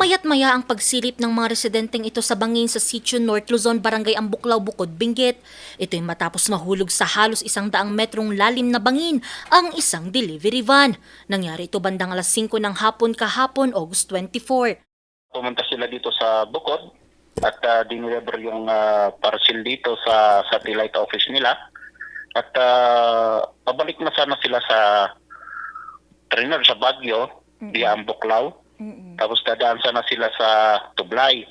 Mayat maya ang pagsilip ng mga residenteng ito sa bangin sa Sitio North Luzon, Barangay Ambuklaw, Bukod, Benguet. Ito'y matapos mahulog sa halos isang daang metrong lalim na bangin ang isang delivery van. Nangyari ito bandang alas 5 ng hapon kahapon, August 24. pumunta sila dito sa Bukod at uh, dineliver yung ah, parcel dito sa satellite office nila. At ah, pabalik na sana sila sa trainer sa Baguio, di Ambuklaw. Tapos dadaan sana sila sa Tublay.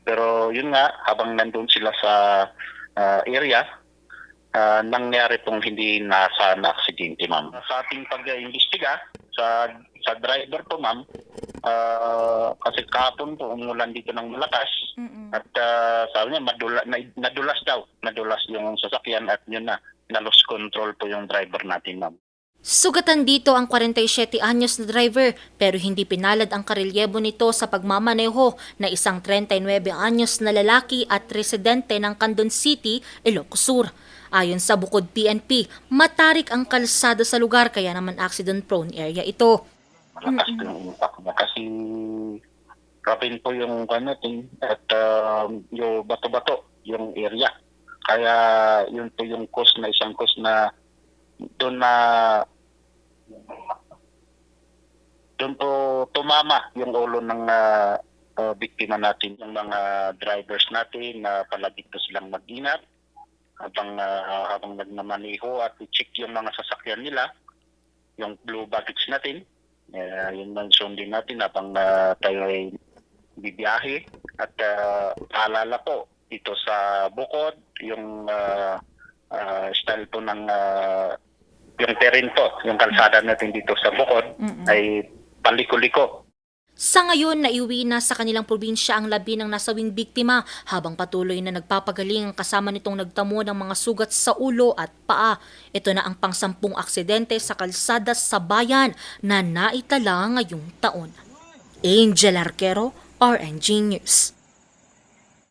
Pero yun nga, habang nandun sila sa ah, area, ah, nangyari pong hindi nasa na aksidente, ma'am. Sa ating pag-imbestiga, sa sa driver po, ma'am, ah, kasi kahapon po umulan dito ng malakas at ah, sabi niya madula, na- nadulas daw, nadulas yung sasakyan at yun na, na-lost control po yung driver natin, ma'am. Sugatan dito ang 47 anyos na driver pero hindi pinalad ang karelyebo nito sa pagmamaneho na isang 39 anyos na lalaki at residente ng Candon City, Ilocos Sur. Ayon sa Bukod PNP, matarik ang kalsada sa lugar kaya naman accident-prone area ito. Malakas po yung impact niya kasi rapin po yung ting- at um, yung bato-bato, yung area. Kaya yun po yung cause na isang cause na doon na doon po tumama yung ulo ng ah, ah, biktima natin, yung mga drivers natin na palagi po silang mag-ingat habang ah, habang nagmamaneho at i-check yung mga sasakyan nila, yung blue baggage natin. Uh, yun man sundin natin habang ah, tayo ay bibiyahe. At uh, paalala po, dito sa Bukod, yung ah, ah, style po ng ah, yung terrain po, yung kalsada natin dito sa Bukod ay paliko-liko. Sa ngayon, naiuwi na sa kanilang probinsya ang labi ng nasawing biktima habang patuloy na nagpapagaling ang kasama nitong nagtamo ng mga sugat sa ulo at paa. Ito na ang pangsampung aksidente sa kalsada sa bayan na naitala ngayong taon. Angel Arquero, RNG News.